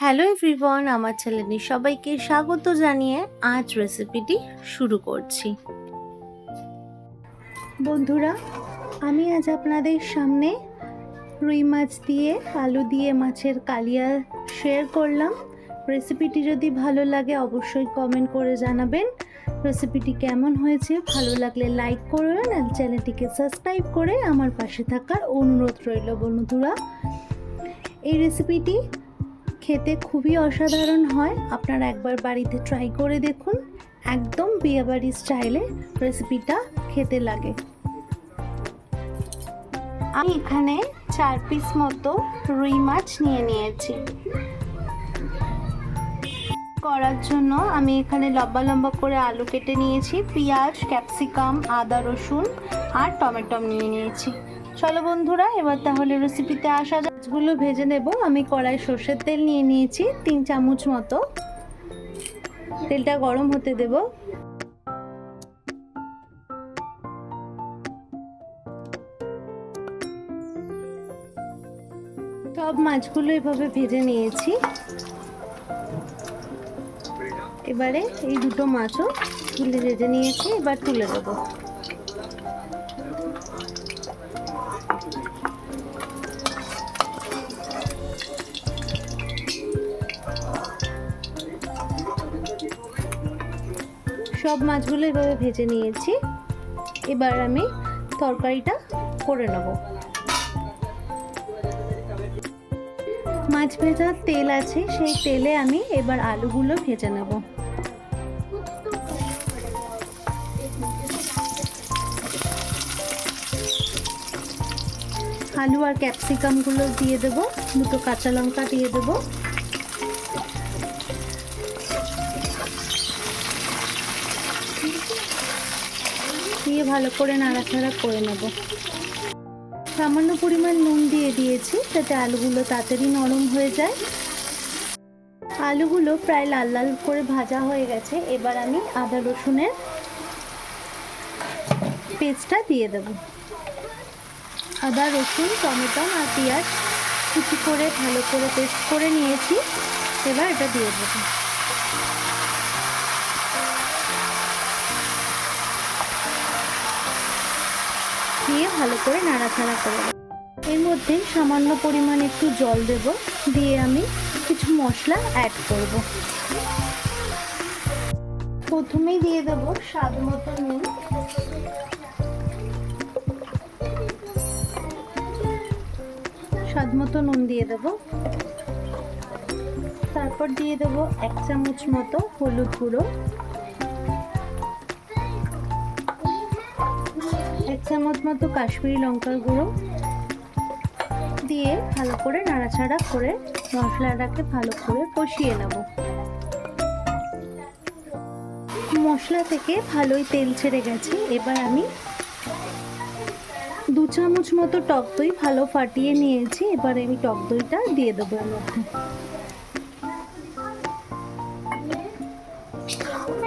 Hello everyone আমার চ্যানেলে সবাইকে স্বাগত জানিয়ে আজ রেসিপিটি শুরু করছি। বন্ধুরা, আমি আজ আপনাদের সামনে রুই মাছ দিয়ে, আলু দিয়ে মাছের কালিয়া শেয়ার করলাম। রেসিপিটি যদি ভালো লাগে অবশ্যই কমেন্ট করে জানাবেন। রেসিপিটি কেমন হয়েছে, ভালো লাগলে লাইক করবেন আর চ্যানেলটিকে সাবস্ক্রাইব করে আমার পাশে থাকার অনুরোধ রইল বন্ধুরা। এই রেসিপিটি খেতে খুবই অসাধারণ হয়। আপনারা একবার বাড়িতে ট্রাই করে দেখুন। একদম বিয়েবাড়ি স্টাইলে রেসিপিটা খেতে লাগে। আমি এখানে চার পিস মতো রুই মাছ নিয়ে নিয়েছি। করার জন্য আমি এখানে লম্বা লম্বা করে আলু কেটে নিয়েছি, পেঁয়াজ, ক্যাপসিকাম, আদা রসুন আর টমেটো নিয়ে নিয়েছি। চলো বন্ধুরা, এবার তাহলে রেসিপিতে আসা মাছগুলো ভেজে নেব। আমি কড়াই সর্ষের তেল নিয়ে নিয়েছি, তিন চামচ মতো। তেলটা গরম হতে দেব। সব মাছগুলো এভাবে ভেজে নিয়েছি। এবারে এই দুটো মাছও তুলে ভেজে নিয়েছি, এবার তুলে দেবো। সব মাছগুলো এভাবে ভেজে নিয়েছি। এবার আমি তরকারিটা করে নেব। মাছ ভেজার তেল আছে, সেই তেলে আমি এবার আলুগুলো ভেজে নেব। আলু আর ক্যাপসিকামগুলো দিয়ে দেবো, দুটো কাঁচা লঙ্কা দিয়ে দেবো। দিয়ে ভালো করে নাড়াচাড়া করে নেব। সামান্য পরিমাণ নুন দিয়ে দিয়েছি, যাতে আলুগুলো তাড়াতাড়ি নরম হয়ে যায়। আলুগুলো প্রায় লাল লাল করে ভাজা হয়ে গেছে, এবার আমি আদা রসুনের পেস্টটা দিয়ে দেব। আদা, রসুন, টমেটো আর পেঁয়াজ কুচি করে ভালো করে পেস্ট করে নিয়েছি, এবার এটা দিয়ে দেবো। ভালো করে নাড়াচাড়া করে দেবো এর মধ্যে সামান্য পরিমাণে একটু জল দেব, দিয়ে আমি কিছু মশলা অ্যাড করব। প্রথমেই দিয়ে দেব স্বাদ মতো নুন। স্বাদ মতো নুন দিয়ে দেব। তারপর দিয়ে দেব এক চামচ মতো হলুদ গুঁড়ো। চামচ মতো কাশ্মীরি লঙ্কার গুঁড়ো দিয়ে ভালো করে নাড়াচাড়া করে মশলাটাকে ভালো করে কষিয়ে নেব। মশলা থেকে ভালোই তেল ছেড়ে গেছে। এবার আমি দু চামচ মতো টক দই ভালো ফাটিয়ে নিয়েছি। এবার আমি টক দইটা দিয়ে দেবো এর মধ্যে।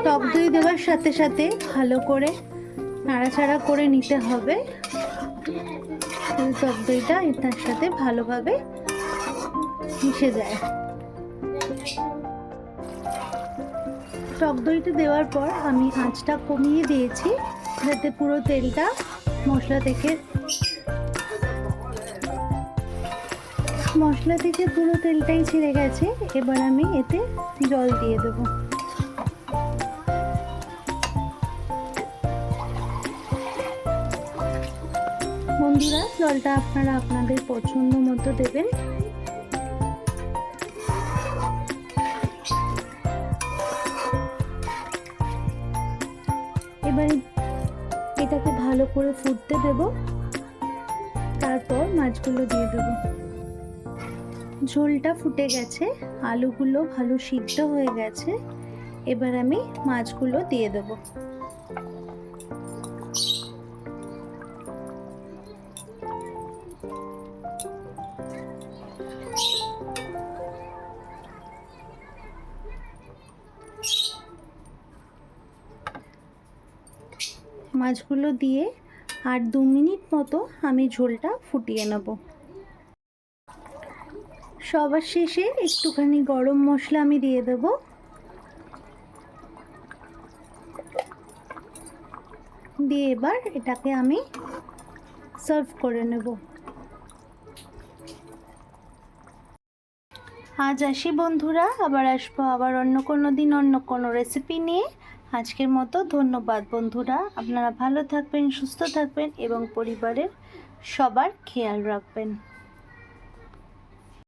টক দই দেওয়ার সাথে সাথে ভালো করে নাড়াচাড়া করে নিতে হবে। টক দইটা এটার সাথে ভালোভাবে মিশে যায়। টক দইটা দেওয়ার পর আমি আঁচটা কমিয়ে দিয়েছি, যাতে পুরো তেলটা মশলা থেকে মশলা থেকে পুরো তেলটাই ছেড়ে গেছে। এবার আমি এতে জল দিয়ে দেবো। বন্ধুরা, জলটা আপনারা আপনাদের পছন্দ মতো দেবেন। এবারে এটাকে ভালো করে ফুটতে দেব। তারপর মাছগুলো দিয়ে দেব। ঝোলটা ফুটে গেছে, আলুগুলো ভালো সিদ্ধ হয়ে গেছে। এবার আমি মাছগুলো দিয়ে দেবো। মাছগুলো দিয়ে আর দু মিনিট মতো আমি ঝোলটা ফুটিয়ে নেব। সবার শেষে একটুখানি গরম মশলা আমি দিয়ে দেব। দিয়ে এবার এটাকে আমি সার্ভ করে নেব। আজ আসি বন্ধুরা, আবার আসব আবার অন্য কোনো দিন, অন্য কোনো রেসিপি নিয়ে। আজকের মতো, ধন্যবাদ বন্ধুরা। আপনারা ভালো থাকবেন, সুস্থ থাকবেন এবং পরিবারের সবার খেয়াল রাখবেন।